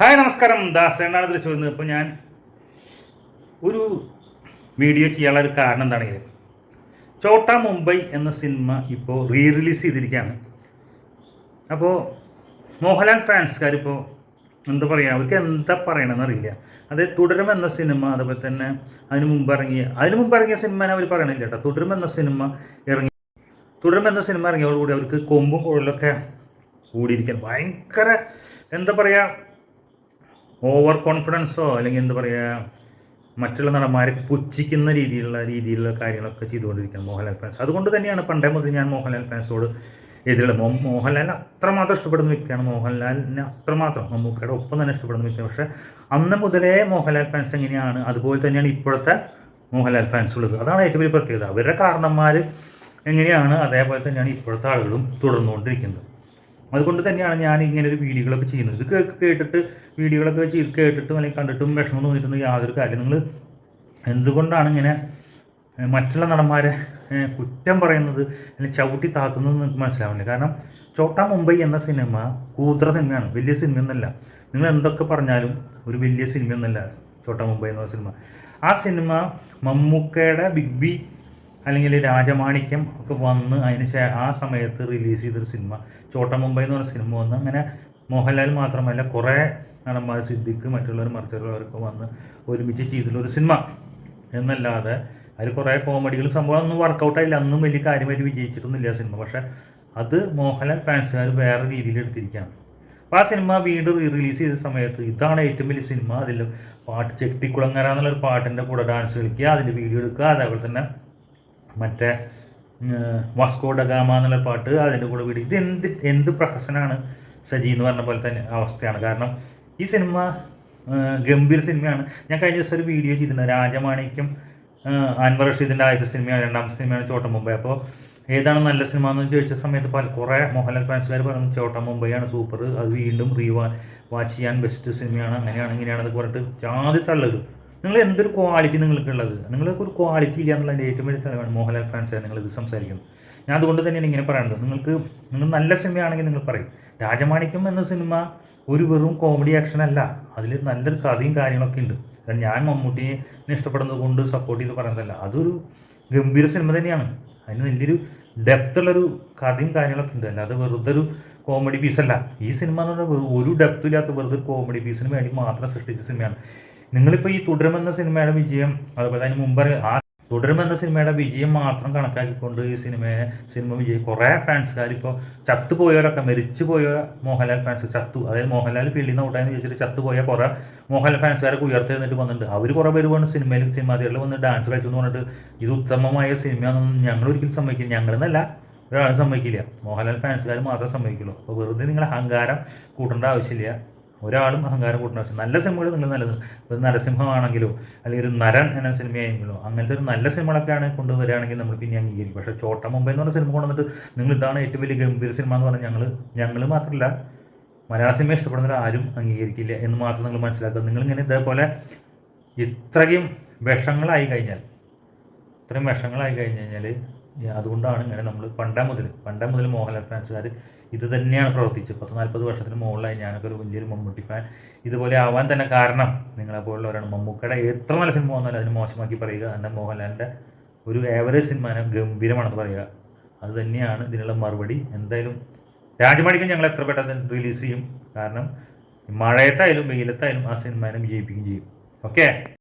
Hi നമസ്കാരം. ദാസ് എന്നാണ് തൃശ്ശൂർ നിന്ന്. ഇപ്പോൾ ഞാൻ ഒരു വീഡിയോ ചെയ്യാനുള്ള ഒരു കാരണം എന്താണെങ്കിൽ ചോട്ട മുംബൈ എന്ന സിനിമ ഇപ്പോൾ റീ റിലീസ് ചെയ്തിരിക്കുകയാണ്. അപ്പോൾ മോഹൻലാൽ ഫാൻസുകാരിപ്പോൾ എന്താ പറയുക അവർക്ക് എന്താ പറയണമെന്ന് അറിയില്ല. അത് തുടരും എന്ന സിനിമ അതുപോലെ തന്നെ അതിന് മുമ്പ് ഇറങ്ങിയ അതിന് മുമ്പ് ഇറങ്ങിയ സിനിമ അവർ പറയണില്ല കേട്ടോ. തുടരും എന്ന സിനിമ ഇറങ്ങി തുടരും എന്ന സിനിമ ഇറങ്ങിയതോടുകൂടി അവർക്ക് കൊമ്പും കുഴലൊക്കെ കൂടിയിരിക്കാൻ ഭയങ്കര എന്താ പറയുക ഓവർ കോൺഫിഡൻസോ അല്ലെങ്കിൽ എന്താ പറയുക മറ്റുള്ള നടന്മാരെ പുച്ഛിക്കുന്ന രീതിയിലുള്ള രീതിയിലുള്ള കാര്യങ്ങളൊക്കെ ചെയ്തുകൊണ്ടിരിക്കുന്നത് മോഹൻലാൽ ഫാൻസ് അതുകൊണ്ട് തന്നെയാണ് പണ്ടേ മുതൽ ഞാൻ മോഹൻലാൽ ഫാൻസോട് എതിരുള്ള മോ മോഹൻലാലിനെ അത്രമാത്രം ഇഷ്ടപ്പെടുന്ന വ്യക്തിയാണ് മോഹൻലാലിനെ അത്രമാത്രം. മമ്മൂക്കയുടെ ഒപ്പം തന്നെ ഇഷ്ടപ്പെടുന്ന വ്യക്തിയാണ്. പക്ഷേ അന്ന് മുതലേ മോഹൻലാൽ ഫാൻസ് എങ്ങനെയാണ് അതുപോലെ തന്നെയാണ് ഇപ്പോഴത്തെ മോഹൻലാൽ ഫാൻസ് ഉള്ളത്. അതാണ് ഏറ്റവും വലിയ പ്രത്യേകത. അവരുടെ കാരണന്മാർ എങ്ങനെയാണ് അതേപോലെ തന്നെയാണ് ഇപ്പോഴത്തെ ആളുകളും തുടർന്നുകൊണ്ടിരിക്കുന്നത്. അതുകൊണ്ട് തന്നെയാണ് ഞാൻ ഇങ്ങനെ ഒരു വീഡിയോകളൊക്കെ ചെയ്യുന്നത്. ഇത് കേട്ടിട്ട് വീഡിയോകളൊക്കെ ചെയ്ത് കേട്ടിട്ടും അല്ലെങ്കിൽ കണ്ടിട്ടും വിഷമം തോന്നിയിട്ടൊന്നും യാതൊരു കാര്യം നിങ്ങൾ എന്തുകൊണ്ടാണ് ഇങ്ങനെ മറ്റുള്ള നടന്മാരെ കുറ്റം പറയുന്നത് അല്ലെങ്കിൽ ചവിട്ടി താത്തുന്നത് നിങ്ങൾക്ക് മനസ്സിലാവില്ല കാരണം ചോട്ടാ മുംബൈ എന്ന സിനിമ കൂത്ര സിനിമയാണ് വലിയ സിനിമയൊന്നുമല്ല നിങ്ങൾ എന്തൊക്കെ പറഞ്ഞാലും ഒരു വലിയ സിനിമയൊന്നുമല്ല ചോട്ടാ മുംബൈ എന്ന സിനിമ. ആ സിനിമ മമ്മൂക്കയുടെ ബിഗ് ബി അല്ലെങ്കിൽ രാജമാണിക്യം ഒക്കെ വന്ന് അതിന് ആ സമയത്ത് റിലീസ് ചെയ്തൊരു സിനിമ ചോട്ട മുംബൈ എന്ന് പറഞ്ഞ സിനിമ വന്ന് അങ്ങനെ മോഹൻലാൽ മാത്രമല്ല കുറേ നടന്മാർ സിദ്ദിഖ് മറ്റുള്ളവർ മറിച്ചുള്ളവരൊക്കെ വന്ന് ഒരുമിച്ച് ചെയ്തിട്ടുള്ള ഒരു സിനിമ എന്നല്ലാതെ അതിൽ കുറേ കോമഡികളും സംഭവം ഒന്നും വർക്കൗട്ടായില്ല അന്നും വലിയ കാര്യമായിട്ട് വിജയിച്ചിട്ടൊന്നുമില്ല സിനിമ പക്ഷേ അത് മോഹൻലാൽ ഫാൻസുകാർ വേറെ രീതിയിൽ എടുത്തിരിക്കുകയാണ്. അപ്പോൾ ആ സിനിമ വീണ്ടും റീ റിലീസ് ചെയ്ത സമയത്ത് ഇതാണ് ഏറ്റവും വലിയ സിനിമ അതിൽ പാട്ട് ചെട്ടിക്കുളങ്ങര എന്നുള്ളൊരു പാട്ടിന്റെ കൂടെ ഡാൻസ് കളിക്കുക അതിന്റെ വീഡിയോ എടുക്കുക അതേപോലെ തന്നെ മറ്റേ വാസ്കോ ഡഗാമ എന്നുള്ള പാട്ട് അതിന്റെ കൂടെ വീട്. ഇത് എന്ത് എന്ത് പ്രഹസനാണ് സജി എന്ന് പറഞ്ഞ പോലെ തന്നെ അവസ്ഥയാണ്. കാരണം ഈ സിനിമ ഗംഭീർ സിനിമയാണ്. ഞാൻ കഴിഞ്ഞ ദിവസം ഒരു വീഡിയോ ചെയ്തിട്ടുണ്ട് രാജമാണിക്യം അൻവർ റഷീദിന്റെ ആദ്യത്തെ സിനിമയാണ്. രണ്ടാമത്തെ സിനിമയാണ് ചോട്ടം മുംബൈ. അപ്പോൾ ഏതാണ് നല്ല സിനിമ എന്ന് ചോദിച്ച സമയത്ത് പല കുറേ മോഹൻലാൽ ഫാൻസുകാർ പറഞ്ഞു ചോട്ടം മുംബൈയാണ് സൂപ്പർ. അത് വീണ്ടും റീവാ വാച്ച് ചെയ്യാൻ ബെസ്റ്റ് സിനിമയാണ്. അങ്ങനെയാണ് ഇങ്ങനെയാണെന്നൊക്കെ പറഞ്ഞിട്ട് ജാതി തള്ളരുത് നിങ്ങൾ എന്തൊരു ക്വാളിറ്റി നിങ്ങൾക്കുള്ളത്? നിങ്ങൾക്ക് ഒരു ക്വാളിറ്റി ഇല്ല എന്നുള്ളതിന്റെ ഏറ്റവും വലിയ തെളിവാണ് മോഹൻലാൽ ഫാൻസ് നിങ്ങൾ ഇത് സംസാരിക്കുന്നത്. ഞാൻ അതുകൊണ്ട് തന്നെയാണ് ഇങ്ങനെ പറയുന്നത് നിങ്ങൾക്ക് നിങ്ങൾ നല്ല സിനിമയാണെങ്കിൽ നിങ്ങൾ പറയും. രാജമാണിക്യം എന്ന സിനിമ ഒരു വെറും കോമഡി ആക്ഷൻ അല്ല. അതിൽ നല്ലൊരു കഥയും കാര്യങ്ങളൊക്കെ ഉണ്ട്. കാരണം ഞാൻ മമ്മൂട്ടിയെ ഇഷ്ടപ്പെടുന്നത് കൊണ്ട് സപ്പോർട്ട് ചെയ്ത് പറയുന്നതല്ല അതൊരു ഗംഭീര സിനിമ തന്നെയാണ്. അതിന് വലിയൊരു ഡെപ്ത് ഉള്ളൊരു കഥയും കാര്യങ്ങളൊക്കെ ഉണ്ട്. അല്ലാതെ വെറുതെ ഒരു കോമഡി പീസല്ല ഈ സിനിമ എന്ന് പറഞ്ഞാൽ ഒരു ഡെപ്ത് ഇല്ലാത്ത വെറുതെ കോമഡി പീസിന് വേണ്ടി മാത്രം സൃഷ്ടിച്ച സിനിമയാണ്. നിങ്ങളിപ്പോൾ ഈ തുടരുമെന്ന സിനിമയുടെ വിജയം അതുപോലെ അതിന് മുമ്പ് ആ തുടരുമെന്ന സിനിമയുടെ വിജയം മാത്രം കണക്കാക്കിക്കൊണ്ട് ഈ സിനിമയെ സിനിമ വിജയം കുറേ ഫാൻസുകാർ ഇപ്പോൾ ചത്തുപോയവരൊക്കെ മരിച്ചു പോയ മോഹൻലാൽ ഫാൻസ് ചത്തു. അതായത് മോഹൻലാൽ ഫീൽഡിൽ നിന്ന് ഔട്ടായെന്ന് ചോദിച്ചിട്ട് ചത്തുപോയ കുറേ മോഹൻലാൽ ഫാൻസുകാരൊക്കെ ഉയർത്തെഴുന്നിട്ട് വന്നിട്ടുണ്ട്. അവർ കുറേ പേര് വന്ന് സിനിമയിൽ സിനിമാ തിയേറ്ററിൽ വന്ന് ഡാൻസ് കളിച്ചു എന്ന് പറഞ്ഞിട്ട് ഇത് ഉത്തമമായ സിനിമയാണെന്നൊന്നും ഞങ്ങൾ ഒരിക്കലും സമ്മതിക്കില്ല. ഞങ്ങളെന്നല്ല ഒരാളും സമ്മതിക്കില്ല. മോഹൻലാൽ ഫാൻസുകാർ മാത്രമേ സമ്മതിക്കുള്ളൂ. അപ്പോൾ വെറുതെ നിങ്ങൾ അഹങ്കാരം കൂട്ടേണ്ട ആവശ്യമില്ല. ഒരാളും അഹങ്കാരം കൂട്ടുന്ന നല്ല സിനിമകൾ നിങ്ങൾ നല്ലത്. ഒരു നരസിംഹമാണെങ്കിലോ അല്ലെങ്കിൽ ഒരു നരൻ എന്ന സിനിമയാണെങ്കിലോ അങ്ങനത്തെ ഒരു നല്ല സിനിമകളൊക്കെയാണ് കൊണ്ടുവരികയാണെങ്കിൽ നമ്മൾ പിന്നെ അംഗീകരിക്കും. പക്ഷേ ചോട്ട മുംബൈ എന്ന് പറഞ്ഞ സിനിമ കൊണ്ടുവന്നിട്ട് നിങ്ങൾ ഇതാണ് ഏറ്റവും വലിയ ഗംഭീര സിനിമ എന്ന് പറഞ്ഞാൽ ഞങ്ങൾ ഞങ്ങൾ മാത്രമല്ല മലയാള സിനിമ ഇഷ്ടപ്പെടുന്നവർ ആരും അംഗീകരിക്കില്ല എന്ന് മാത്രം നിങ്ങൾ മനസ്സിലാക്കുക. നിങ്ങളിങ്ങനെ ഇതേപോലെ ഇത്രയും വിഷങ്ങളായി കഴിഞ്ഞാൽ ഇത്രയും വിഷങ്ങളായി കഴിഞ്ഞ് കഴിഞ്ഞാൽ അതുകൊണ്ടാണ് ഇങ്ങനെ നമ്മൾ പണ്ടേ മുതൽ പണ്ടേ മുതൽ മോഹൻലാൽ ഫാൻസുകാർ ഇത് തന്നെയാണ് പ്രവർത്തിച്ചത്. പത്ത് നാൽപ്പത് വർഷത്തിന് മുകളിലായി ഞാനൊക്കെ ഒരു വലിയൊരു മമ്മൂട്ടി ഫാൻ ഇതുപോലെ ആവാൻ തന്നെ കാരണം നിങ്ങളെ പോലുള്ളവരാണ്. മമ്മൂക്കയുടെ എത്ര നല്ല സിനിമ വന്നാലും അതിന് മോശമാക്കി പറയുക എന്നാൽ മോഹൻലാലിന്റെ ഒരു ഏവറേജ് സിനിമ ഗംഭീരമാണെന്ന് പറയുക. അത് തന്നെയാണ് ഇതിനുള്ള മറുപടി. എന്തായാലും രാജമാണിക്ക് ഞങ്ങൾ എത്ര പെട്ടെന്ന് റിലീസ് ചെയ്യും. കാരണം മഴയത്തായാലും വെയിലത്തായാലും ആ സിനിമാനം വിജയിപ്പിക്കുകയും ചെയ്യും. ഓക്കെ